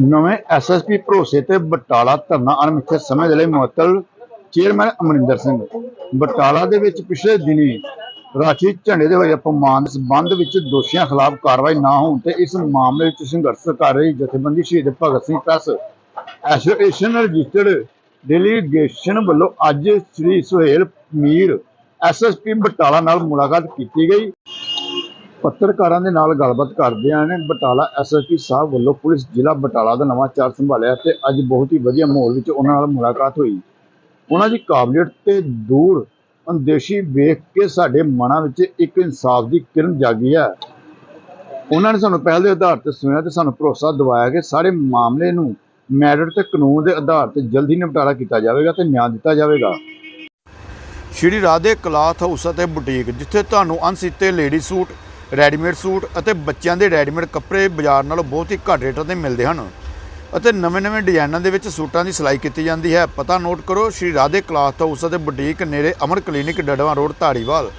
ਨਵੇਂ ਐਸਐਸਪੀ ਭਰੋਸੇ ਤੇ ਬਟਾਲਾ ਧਰਨਾ ਅਣਮਿੱਥੇ ਸਮੇਂ ਦੇ ਲਈ ਮੁਅੱਤਲ ਚੇਅਰਮੈਨ ਅਮਰਿੰਦਰ ਸਿੰਘ। ਬਟਾਲਾ ਦੇ ਵਿੱਚ ਪਿਛਲੇ ਦਿਨੀ ਰਾਸ਼ਟਰੀ ਝੰਡੇ ਦੇ ਹੋਏ ਅਪਮਾਨ ਦੇ ਵਿੱਚ ਦੋਸ਼ੀਆਂ ਖਿਲਾਫ ਕਾਰਵਾਈ ਨਾ ਹੋਣ ਤੇ ਇਸ ਮਾਮਲੇ ਵਿੱਚ ਸੰਘਰਸ਼ ਕਰ ਰਹੀ ਜਥੇਬੰਦੀ Shaheed Bhagat Singh press association registered delegation ਵੱਲੋਂ ਅੱਜ ਸ੍ਰੀ ਸੁਹੇਲ ਮੀਰ ਐਸਐਸਪੀ ਬਟਾਲਾ ਨਾਲ ਮੁਲਾਕਾਤ ਕੀਤੀ ਗਈ। ਪੱਤਰਕਾਰਾਂ ਦੇ ਨਾਲ ਗੱਲਬਾਤ ਕਰਦਿਆਂ ਨੇ ਬਟਾਲਾ ਐਸਐਸਪੀ ਸਾਹਿਬ ਵੱਲੋਂ ਪੁਲਿਸ ਜ਼ਿਲ੍ਹਾ ਬਟਾਲਾ ਦਾ ਨਵਾਂ ਚਾਰਜ ਸੰਭਾਲਿਆ ਤੇ ਅੱਜ ਬਹੁਤ ਹੀ ਵਧੀਆ ਮਾਹੌਲ ਵਿੱਚ ਉਹਨਾਂ ਨਾਲ ਮੁਲਾਕਾਤ ਹੋਈ। ਉਹਨਾਂ ਦੀ ਕਾਬਲੀਅਤ ਤੇ ਦੂਰ ਅੰਦੇਸ਼ੀ ਵੇਖ ਕੇ ਸਾਡੇ ਮਨਾਂ ਵਿੱਚ ਇੱਕ ਇਨਸਾਫ ਦੀ ਕਿਰਨ ਜਾਗੀ ਹੈ। ਉਹਨਾਂ ਨੇ ਸਾਨੂੰ ਪਹਿਲ ਦੇ ਆਧਾਰ ਤੇ ਸੁਣਿਆ ਤੇ ਸਾਨੂੰ ਭਰੋਸਾ ਦਿਵਾਇਆ ਕਿ ਸਾਰੇ ਮਾਮਲੇ ਨੂੰ ਮੈਰਿਟ ਤੇ ਕਾਨੂੰਨ ਦੇ ਆਧਾਰ ਤੇ ਜਲਦੀ ਨਿਪਟਾਰਾ ਕੀਤਾ ਜਾਵੇਗਾ ਤੇ ਨਿਆਂ ਦਿੱਤਾ ਜਾਵੇਗਾ। ਸ਼੍ਰੀ ਰਾਧੇ ਕਲਾਥ ਹਾਊਸ ਅਤੇ ਬੁਟੀਕ, ਜਿੱਥੇ ਤੁਹਾਨੂੰ ਅਣਸੀਤੇ ਲੇਡੀ ਸੂਟ ਰੈਡੀਮੇਡ ਸੂਟ ਅਤੇ ਬੱਚਿਆਂ ਦੇ ਰੈਡੀਮੇਡ ਕੱਪੜੇ ਬਾਜ਼ਾਰ ਨਾਲੋਂ ਬਹੁਤ ਹੀ ਘੱਟ ਰੇਟਾਂ ਤੇ ਮਿਲਦੇ ਹਨ। ਅਤੇ ਨਵੇਂ-ਨਵੇਂ ਡਿਜ਼ਾਈਨਾਂ ਦੇ ਵਿੱਚ ਸੂਟਾਂ ਦੀ ਸਿਲਾਈ ਕੀਤੀ ਜਾਂਦੀ ਹੈ। ਪਤਾ ਨੋਟ ਕਰੋ, ਸ਼੍ਰੀ ਰਾਧੇ ਕਲਾਥ ਹਾਊਸ ਅਤੇ ਬੁਟੀਕ ਨੇੜੇ ਅਮਰ ਕਲੀਨਿਕ ਡੜਵਾ ਰੋਡ, ਧਾਰੀਵਾਲ।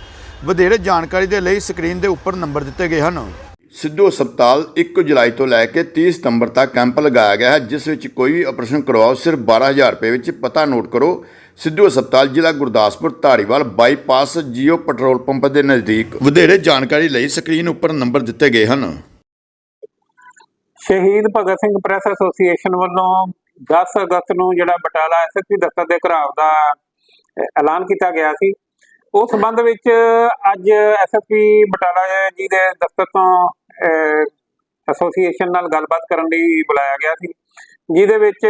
ਵਧੇਰੇ ਜਾਣਕਾਰੀ ਦੇ ਲਈ ਸਕਰੀਨ ਦੇ ਉੱਪਰ ਨੰਬਰ ਦਿੱਤੇ ਗਏ ਹਨ। ਸਿੱਧੂ ਹਸਪਤਾਲ 1 ਜੁਲਾਈ ਤੋਂ ਲੈ ਕੇ 30 ਸਤੰਬਰ ਤੱਕ ਕੈਂਪ ਲਗਾਇਆ ਗਿਆ ਹੈ, ਜਿਸ ਵਿੱਚ ਕੋਈ ਵੀ ਆਪਰੇਸ਼ਨ ਕਰਵਾਓ ਸਿਰਫ 12000 ਰੁਪਏ ਵਿੱਚ। ਪਤਾ ਨੋਟ ਕਰੋ ਸਿੱਧੂ ਹਸਪਤਾਲ, ਜ਼ਿਲ੍ਹਾ Gurdaspur, Dhariwal bypass Jio petrol pump ਦੇ ਨਜ਼ਦੀਕ। ਵਧੇਰੇ ਜਾਣਕਾਰੀ ਲਈ ਸਕਰੀਨ ਉੱਪਰ ਨੰਬਰ ਦਿੱਤੇ ਗਏ ਹਨ। ਸ਼ਹੀਦ ਭਗਤ ਸਿੰਘ ਪ੍ਰੈਸ ਐਸੋਸੀਏਸ਼ਨ ਵੱਲੋਂ 10 ਅਗਸਤ ਨੂੰ ਜਿਹੜਾ ਬਟਾਲਾ ਐਸਐਸਪੀ ਦਫ਼ਤਰ ਦੇ ਘਰਾਵ ਦਾ ਐਲਾਨ ਕੀਤਾ ਗਿਆ ਸੀ। ਉਸ ਸੰਬੰਧ ਵਿੱਚ ਅੱਜ ਐਸਐਸਪੀ ਬਟਾਲਾ ਜੀ ਦੇ ਦਫ਼ਤਰ ਤੋਂ ਐਸੋਸੀਏਸ਼ਨ ਨਾਲ ਗੱਲਬਾਤ ਕਰਨ ਲਈ ਬੁਲਾਇਆ ਗਿਆ ਸੀ। ਜਿਹਦੇ ਵਿੱਚ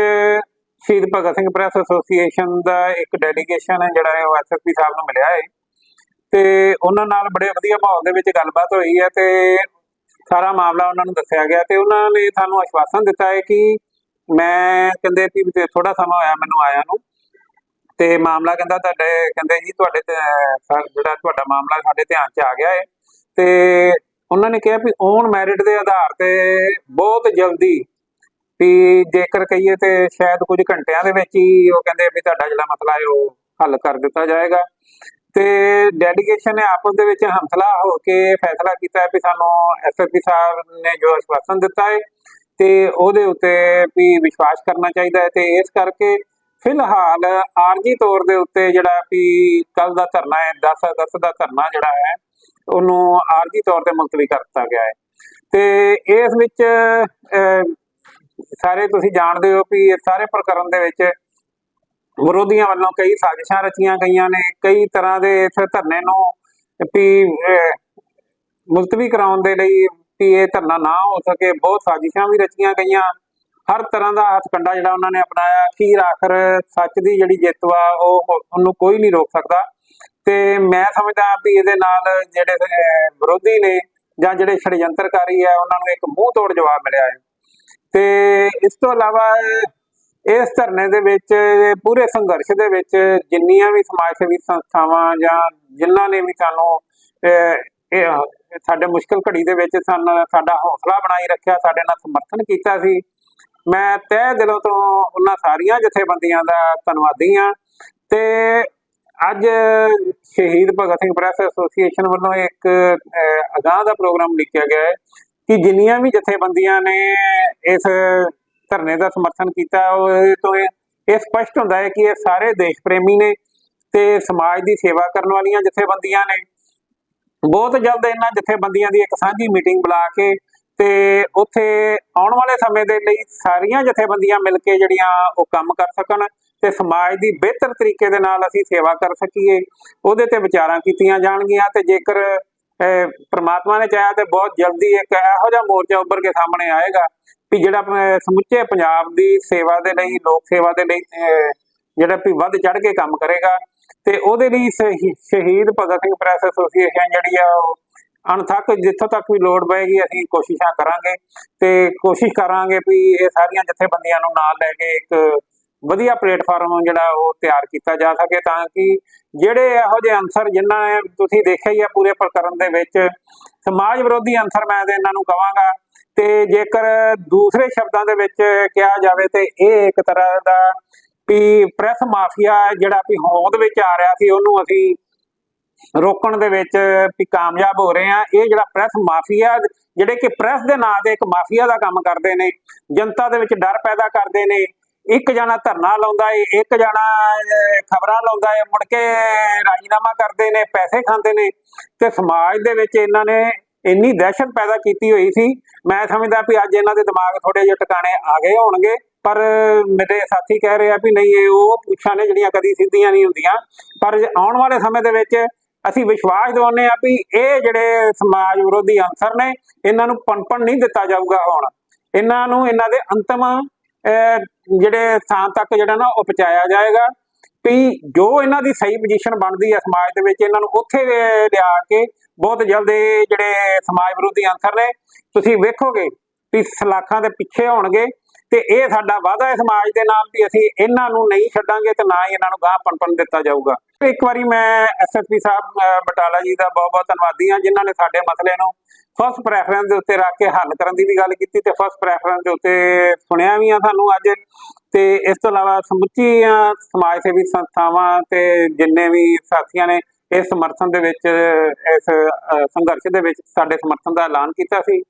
ਸ਼ਹੀਦ ਭਗਤ ਸਿੰਘ ਪ੍ਰੈਸ ਐਸੋਸੀਏਸ਼ਨ ਦਾ ਇੱਕ ਡੈਲੀਗੇਸ਼ਨ ਹੈ ਜਿਹੜਾ ਹੈ ਉਹ ਐਸਐਸਪੀ ਸਾਹਿਬ ਨੂੰ ਮਿਲਿਆ ਹੈ। ਤੇ ਉਹਨਾਂ ਨਾਲ ਬੜੇ ਵਧੀਆ ਮਾਹੌਲ ਦੇ ਵਿੱਚ ਗੱਲਬਾਤ ਹੋਈ ਹੈ ਤੇ ਸਾਰਾ ਮਾਮਲਾ ਉਹਨਾਂ ਨੂੰ ਦੱਸਿਆ ਗਿਆ ਤੇ ਉਹਨਾਂ ਨੇ ਸਾਨੂੰ ਆਸ਼ਵਾਸਨ ਦਿੱਤਾ ਹੈ ਕਿ ਮੈਂ ਕਹਿੰਦੇ ਵੀ ਤੇ ਥੋੜਾ ਸਮਾਂ ਹੋਇਆ ਮੈਨੂੰ ਆਇਆ ਨੂੰ ਤੇ ਮਾਮਲਾ ਕਹਿੰਦਾ ਤੁਹਾਡੇ ਕਹਿੰਦੇ ਜੀ ਤੁਹਾਡੇ ਤੇ ਜਿਹੜਾ ਤੁਹਾਡਾ ਮਾਮਲਾ ਸਾਡੇ ਧਿਆਨ 'ਚ ਆ ਗਿਆ ਹੈ। ਤੇ ਉਹਨਾਂ ਨੇ ਕਿਹਾ ਵੀ ਔਨ ਮੈਰਿਟ ਦੇ ਆਧਾਰ ਤੇ ਬਹੁਤ ਜਲਦੀ ਵੀ ਜੇਕਰ ਕਹੀਏ ਤੇ ਸ਼ਾਇਦ ਕੁਝ ਘੰਟਿਆਂ ਦੇ ਵਿੱਚ ਹੀ ਉਹ ਕਹਿੰਦੇ ਵੀ ਤੁਹਾਡਾ ਜਿਹੜਾ ਮਸਲਾ ਹੈ ਉਹ ਹੱਲ ਕਰ ਦਿੱਤਾ ਜਾਏਗਾ। ਤੇ ਡੈਡੀਕੇਸ਼ਨ ਨੇ ਆਪਸ ਦੇ ਵਿੱਚ ਹਮਸਲਾ ਹੋ ਕੇ ਫੈਸਲਾ ਕੀਤਾ ਵੀ ਸਾਨੂੰ ਐਸਐਸਪੀ ਸਾਹਿਬ ਨੇ ਜੋ ਆਸ਼ਵਾਸਨ ਦਿੱਤਾ ਹੈ ਤੇ ਉਹਦੇ ਉੱਤੇ ਵੀ ਵਿਸ਼ਵਾਸ ਕਰਨਾ ਚਾਹੀਦਾ ਹੈ ਤੇ ਇਸ ਕਰਕੇ ਫਿਲਹਾਲ ਆਰਜੀ ਤੌਰ ਦੇ ਉੱਤੇ ਜਿਹੜਾ ਵੀ ਕੱਲ ਦਾ ਧਰਨਾ ਹੈ 10 ਅਗਸਤ ਦਾ ਧਰਨਾ ਜਿਹੜਾ ਹੈ, ਉਹਨੂੰ ਆਰਜੀ ਤੌਰ ਤੇ ਮੁਲਤਵੀ ਕਰ ਦਿੱਤਾ ਗਿਆ ਹੈ। ਤੇ ਇਸ ਵਿੱਚ ਸਾਰੇ ਤੁਸੀਂ ਜਾਣਦੇ ਹੋ ਕਿ ਇਹ ਸਾਰੇ ਪ੍ਰਕਰਨ ਦੇ ਵਿੱਚ ਵਿਰੋਧੀਆਂ ਵੱਲੋਂ ਕਈ ਸਾਜ਼ਿਸ਼ਾਂ ਰਚੀਆਂ ਗਈਆਂ ਨੇ, ਕਈ ਤਰ੍ਹਾਂ ਦੇ ਇਸ ਧਰਨੇ ਨੂੰ ਵੀ ਮੁਲਤਵੀ ਕਰਾਉਣ ਦੇ ਲਈ ਵੀ ਇਹ ਧਰਨਾ ਨਾ ਹੋ ਸਕੇ, ਬਹੁਤ ਸਾਜ਼ਿਸ਼ਾਂ ਵੀ ਰਚੀਆਂ ਗਈਆਂ। ਹਰ ਤਰ੍ਹਾਂ ਦਾ ਹੱਥਕੰਡਾ ਜਿਹੜਾ ਉਹਨਾਂ ਨੇ ਅਪਣਾਇਆ, ਅਖੀਰ ਆਖਰ ਸੱਚ ਦੀ ਜਿਹੜੀ ਜਿੱਤ ਵਾ, ਉਹ ਉਹਨੂੰ ਕੋਈ ਨਹੀਂ ਰੋਕ ਸਕਦਾ। ਤੇ ਮੈਂ ਸਮਝਦਾ ਵੀ ਇਹਦੇ ਨਾਲ ਜਿਹੜੇ ਵਿਰੋਧੀ ਨੇ ਜਾਂ ਜਿਹੜੇ ષਡਯੰਤਰਕਾਰੀ ਹੈ, ਉਹਨਾਂ ਨੂੰ ਇੱਕ ਮੂੰਹ ਤੋੜ ਜਵਾਬ ਮਿਲਿਆ ਹੈ। ਤੇ ਇਸ ਤੋਂ ਇਲਾਵਾ ਇਸ ਧਰਨੇ ਦੇ ਵਿੱਚ ਪੂਰੇ ਸੰਘਰਸ਼ ਦੇ ਵਿੱਚ ਜਿੰਨੀਆਂ ਵੀ ਸਮਾਜ ਸੇਵੀ ਸੰਸਥਾਵਾਂ ਜਾਂ ਜਿਨ੍ਹਾਂ ਨੇ ਵੀ ਸਾਨੂੰ ਇਹ ਸਾਡੇ ਮੁਸ਼ਕਲ ਘੜੀ ਦੇ ਵਿੱਚ ਸਾਨੂੰ ਸਾਡਾ ਹੌਸਲਾ ਬਣਾਈ ਰੱਖਿਆ ਸਾਡੇ ਨਾਲ ਸਮਰਥਨ ਕੀਤਾ ਸੀ ਮੈਂ ਤਹਿ ਦਿਲੋਂ ਤੋਂ ਉਹਨਾਂ ਸਾਰੀਆਂ ਜਥੇਬੰਦੀਆਂ ਦਾ ਧੰਨਵਾਦੀ ਹਾਂ ਤੇ ਅੱਜ ਸ਼ਹੀਦ ਭਗਤ ਸਿੰਘ ਪ੍ਰੈਸ ਐਸੋਸੀਏਸ਼ਨ ਵੱਲੋਂ ਇੱਕ ਅਹ, ਅਗਾਂਹ ਦਾ ਪ੍ਰੋਗਰਾਮ ਲਿਖਿਆ ਗਿਆ ਹੈ ਕਿ ਜਿੰਨੀਆਂ ਵੀ ਜਥੇਬੰਦੀਆਂ ਨੇ ਇਸ ਧਰਨੇ ਦਾ ਸਮਰਥਨ ਕੀਤਾ, ਉਹ ਇਹ ਤੋਂ ਇਹ ਸਪਸ਼ਟ ਹੁੰਦਾ ਹੈ ਕਿ ਇਹ ਸਾਰੇ ਦੇਸ਼ ਪ੍ਰੇਮੀ ਨੇ ਤੇ ਸਮਾਜ ਦੀ ਸੇਵਾ ਕਰਨ ਵਾਲੀਆਂ ਜਥੇਬੰਦੀਆਂ ਨੇ। ਬਹੁਤ ਜਲਦ ਇਹਨਾਂ ਜਥੇਬੰਦੀਆਂ ਦੀ ਇੱਕ ਸਾਂਝੀ ਮੀਟਿੰਗ ਬੁਲਾ ਕੇ ਤੇ ਉੱਥੇ ਆਉਣ ਵਾਲੇ ਸਮੇਂ ਦੇ ਲਈ ਸਾਰੀਆਂ ਜਥੇਬੰਦੀਆਂ ਮਿਲ ਕੇ ਜਿਹੜੀਆਂ ਉਹ ਕੰਮ ਕਰ ਸਕਣ ਤੇ ਸਮਾਜ ਦੀ ਬਿਹਤਰ ਤਰੀਕੇ ਦੇ ਨਾਲ ਅਸੀਂ ਸੇਵਾ ਕਰ ਸਕੀਏ। ਉਹਦੇ ਤੇ ਵਿਚਾਰਾਂ ਕੀਤੀਆਂ ਜਾਣਗੀਆਂ ਤੇ ਜੇਕਰ ਪ੍ਰਮਾਤਮਾ ਨੇ ਚਾਹਿਆ ਤੇ ਬਹੁਤ ਜਲਦੀ ਇੱਕ ਇਹੋ ਜਿਹਾ ਮੋਰਚਾ ਉੱਭਰ ਕੇ ਸਾਹਮਣੇ ਆਏਗਾ ਵੀ ਜਿਹੜਾ ਸਮੁੱਚੇ ਪੰਜਾਬ ਦੀ ਸੇਵਾ ਦੇ ਲਈ, ਲੋਕ ਸੇਵਾ ਦੇ ਲਈ ਜਿਹੜਾ ਵੀ ਵੱਧ ਚੜ ਕੇ ਕੰਮ ਕਰੇਗਾ ਤੇ ਉਹਦੇ ਲਈ ਸ਼ਹੀ- ਸ਼ਹੀਦ ਭਗਤ ਸਿੰਘ ਪ੍ਰੈਸ ਐਸੋਸੀਏਸ਼ਨ ਜਿਹੜੀ ਆ ਉਹ ਅਣਥੱਕ ਜਿੱਥੋਂ ਤੱਕ ਵੀ ਲੋੜ ਪਏਗੀ, ਅਸੀਂ ਕੋਸ਼ਿਸ਼ਾਂ ਕਰਾਂਗੇ ਤੇ ਕੋਸ਼ਿਸ਼ ਕਰਾਂਗੇ ਵੀ ਇਹ ਸਾਰੀਆਂ ਜਥੇਬੰਦੀਆਂ ਨੂੰ ਨਾਲ ਲੈ ਕੇ ਇੱਕ ਵਧੀਆ ਪਲੇਟਫਾਰਮ ਜਿਹੜਾ ਉਹ ਤਿਆਰ ਕੀਤਾ ਜਾ ਸਕੇ ਤਾਂ ਕਿ ਜਿਹੜੇ ਇਹੋ ਜਿਹੇ ਅਨਸਰ ਜਿਨ੍ਹਾਂ ਨੇ ਤੁਸੀਂ ਦੇਖਿਆ ਹੀ ਆ ਪੂਰੇ ਪ੍ਰਕਰਨ ਦੇ ਵਿੱਚ, ਸਮਾਜ ਵਿਰੋਧੀ ਅਨਸਰ ਮੈਂ ਤੇ ਇਹਨਾਂ ਨੂੰ ਕਵਾਂਗਾ ਤੇ ਜੇਕਰ ਦੂਸਰੇ ਸ਼ਬਦਾਂ ਦੇ ਵਿੱਚ ਕਿਹਾ ਜਾਵੇ ਤੇ ਇਹ ਇੱਕ ਤਰ੍ਹਾਂ ਦਾ ਵੀ ਪ੍ਰੈਸ ਮਾਫੀਆ ਜਿਹੜਾ ਵੀ ਹੋਂਦ ਵਿੱਚ ਆ ਰਿਹਾ ਸੀ, ਉਹਨੂੰ ਅਸੀਂ ਰੋਕਣ ਦੇ ਵਿੱਚ ਵੀ ਕਾਮਯਾਬ ਹੋ ਰਹੇ ਆ ਇਹ ਜਿਹੜਾ ਪ੍ਰੈਸ ਮਾਫੀਆ, ਜਿਹੜੇ ਕਿ ਪ੍ਰੈਸ ਦੇ ਨਾਂ ਤੇ ਇੱਕ ਮਾਫੀਆ ਦਾ ਕੰਮ ਕਰਦੇ ਨੇ, ਜਨਤਾ ਦੇ ਵਿੱਚ ਡਰ ਪੈਦਾ ਕਰਦੇ ਨੇ ਇੱਕ ਜਣਾ ਧਰਨਾ ਲਾਉਂਦਾ ਏ, ਇੱਕ ਜਣਾ ਖਬਰਾਂ ਲਾਉਂਦਾ ਏ, ਮੁੜ ਕੇ ਰਾਜੀਨਾਮਾ ਕਰਦੇ ਨੇ, ਪੈਸੇ ਖਾਂਦੇ ਨੇ। ਤੇ ਸਮਾਜ ਦੇ ਵਿੱਚ ਇਹਨਾਂ ਨੇ ਇੰਨੀ ਦਹਿਸ਼ਤ ਪੈਦਾ ਕੀਤੀ ਹੋਈ ਸੀ। ਮੈਂ ਸਮਝਦਾ ਵੀ ਅੱਜ ਇਹਨਾਂ ਦੇ ਦਿਮਾਗ ਥੋੜੇ ਜਿਹੇ ਟਿਕਾਣੇ ਆ ਗਏ ਹੋਣਗੇ, ਪਰ ਮੇਰੇ ਸਾਥੀ ਕਹਿ ਰਹੇ ਆ ਵੀ ਨਹੀਂ, ਇਹ ਉਹ ਪੁੱਛਾਂ ਨੇ ਜਿਹੜੀਆਂ ਕਦੀ ਸਿੱਧੀਆਂ ਨਹੀਂ ਹੁੰਦੀਆਂ। ਪਰ ਆਉਣ ਵਾਲੇ ਸਮੇਂ ਦੇ ਵਿੱਚ ਅਸੀਂ ਵਿਸ਼ਵਾਸ ਦਿਵਾਉਂਦੇ ਆ ਵੀ ਇਹ ਜਿਹੜੇ ਸਮਾਜ ਵਿਰੋਧੀ ਅੰਸਰ ਨੇ, ਇਹਨਾਂ ਨੂੰ ਪਨਪਣ ਨਹੀਂ ਦਿੱਤਾ ਜਾਊਗਾ ਹੁਣ। ਇਹਨਾਂ ਨੂੰ ਇਹਨਾਂ ਦੇ ਅੰਤਮ ਜਿਹੜੇ ਥਾਂ ਤੱਕ ਜਿਹੜਾ ਨਾ ਉਹ ਪਹੁੰਚਾਇਆ ਜਾਏਗਾ ਵੀ ਜੋ ਇਹਨਾਂ ਦੀ ਸਹੀ ਪੋਜੀਸ਼ਨ ਬਣਦੀ ਹੈ ਸਮਾਜ ਦੇ ਵਿੱਚ, ਇਹਨਾਂ ਨੂੰ ਉੱਥੇ ਲਿਆ ਕੇ ਬਹੁਤ ਜਲਦ ਇਹ ਜਿਹੜੇ ਸਮਾਜ ਵਿਰੋਧੀ ਅੰਸਰ ਨੇ, ਤੁਸੀਂ ਵੇਖੋਗੇ ਵੀ ਸਲਾਖਾਂ ਦੇ ਪਿੱਛੇ ਹੋਣਗੇ। ਤੇ ਇਹ ਸਾਡਾ ਵਾਅਦਾ ਹੈ ਸਮਾਜ ਦੇ ਨਾਲ ਵੀ ਅਸੀਂ ਇਹਨਾਂ ਨੂੰ ਨਹੀਂ ਛੱਡਾਂਗੇ ਤੇ ਨਾ ਹੀ ਇਹਨਾਂ ਨੂੰ ਗਾਹ ਪਨਪਨ ਦਿੱਤਾ ਜਾਊਗਾ। ਇੱਕ ਵਾਰੀ ਮੈਂ ਐਸਐਸਪੀ ਸਾਹਿਬ ਬਟਾਲਾ ਜੀ ਦਾ ਬਹੁਤ ਬਹੁਤ ਧੰਨਵਾਦੀ ਹਾਂ ਜਿਨ੍ਹਾਂ ਨੇ ਸਾਡੇ ਮਸਲੇ ਨੂੰ ਫਸਟ ਪ੍ਰੈਫਰੈਂਸ ਦੇ ਉੱਤੇ ਰੱਖ ਕੇ ਹੱਲ ਕਰਨ ਦੀ ਵੀ ਗੱਲ ਕੀਤੀ ਤੇ ਫਸਟ ਪ੍ਰੈਫਰੈਂਸ ਦੇ ਉੱਤੇ ਸੁਣਿਆ ਵੀ ਆ ਤੁਹਾਨੂੰ ਅੱਜ। ਤੇ ਇਸ ਤੋਂ ਇਲਾਵਾ ਸਮੁੱਚੀਆਂ ਸਮਾਜ ਸੇਵੀ ਸੰਸਥਾਵਾਂ ਤੇ ਜਿੰਨੇ ਵੀ ਸਾਥੀਆਂ ਨੇ ਇਸ ਸਮਰਥਨ ਦੇ ਵਿੱਚ, ਇਸ ਸੰਘਰਸ਼ ਦੇ ਵਿੱਚ ਸਾਡੇ ਸਮਰਥਨ ਦਾ ਐਲਾਨ ਕੀਤਾ ਸੀ।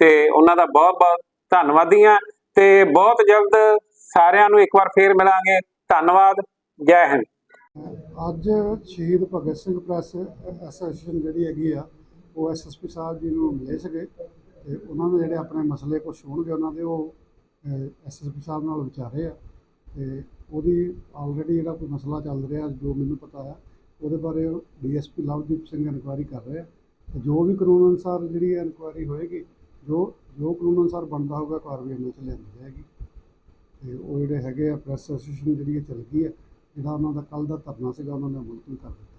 ਤੇ ਉਹਨਾਂ ਦਾ ਬਹੁਤ ਬਹੁਤ ਧੰਨਵਾਦੀ ਹਾਂ। ਤੇ ਬਹੁਤ ਜਲਦ ਸਾਰਿਆਂ ਨੂੰ ਇੱਕ ਵਾਰ ਫੇਰ ਮਿਲਾਂਗੇ। ਧੰਨਵਾਦ। ਜੈ ਹਿੰਦ। ਅੱਜ ਸ਼ਹੀਦ ਭਗਤ ਸਿੰਘ ਪ੍ਰੈਸ ਐਸੋਸੀਏਸ਼ਨ ਜਿਹੜੀ ਹੈਗੀ ਆ, ਉਹ ਐਸਐਸਪੀ ਸਾਹਿਬ ਜੀ ਨੂੰ ਮਿਲੇ ਸੀਗੇ ਤੇ ਉਹਨਾਂ ਦੇ ਜਿਹੜੇ ਆਪਣੇ ਮਸਲੇ ਕੁਝ ਹੋਣਗੇ, ਉਹਨਾਂ ਦੇ ਉਹ ਐਸਐਸਪੀ ਸਾਹਿਬ ਨਾਲ ਵਿਚਾਰੇ ਆ। ਤੇ ਉਹਦੀ ਆਲਰੇਡੀ ਜਿਹੜਾ ਕੋਈ ਮਸਲਾ ਚੱਲ ਰਿਹਾ, ਜੋ ਮੈਨੂੰ ਪਤਾ ਆ, ਉਹਦੇ ਬਾਰੇ ਡੀਐਸਪੀ ਲਵਦੀਪ ਸਿੰਘ ਇਨਕੁਆਇਰੀ ਕਰ ਰਿਹਾ ਆ। ਜੋ ਵੀ ਕਾਨੂੰਨ ਅਨੁਸਾਰ ਜਿਹੜੀ ਇਨਕੁਆਇਰੀ ਹੋਏਗੀ, ਜੋ ਜੋ ਕਾਨੂੰਨ ਅਨੁਸਾਰ ਬਣਦਾ ਹੋਊਗਾ ਕਾਰਵਾਈ ਅਮਲ 'ਚ ਲਿਆਂਦੀ ਜਾਏਗੀ। ਤੇ ਉਹ ਜਿਹੜੇ ਹੈਗੇ ਆ ਪ੍ਰੈਸ ਐਸੋਸੀਏਸ਼ਨ ਜਿਹੜੀ ਇਹ ਚੱਲ ਗਈ ਹੈ, ਜਿਹੜਾ ਉਹਨਾਂ ਦਾ ਕੱਲ ਦਾ ਧਰਨਾ ਸੀਗਾ, ਉਹਨਾਂ ਨੇ ਮੁਲਤਵੀ ਕਰ ਦਿੱਤਾ।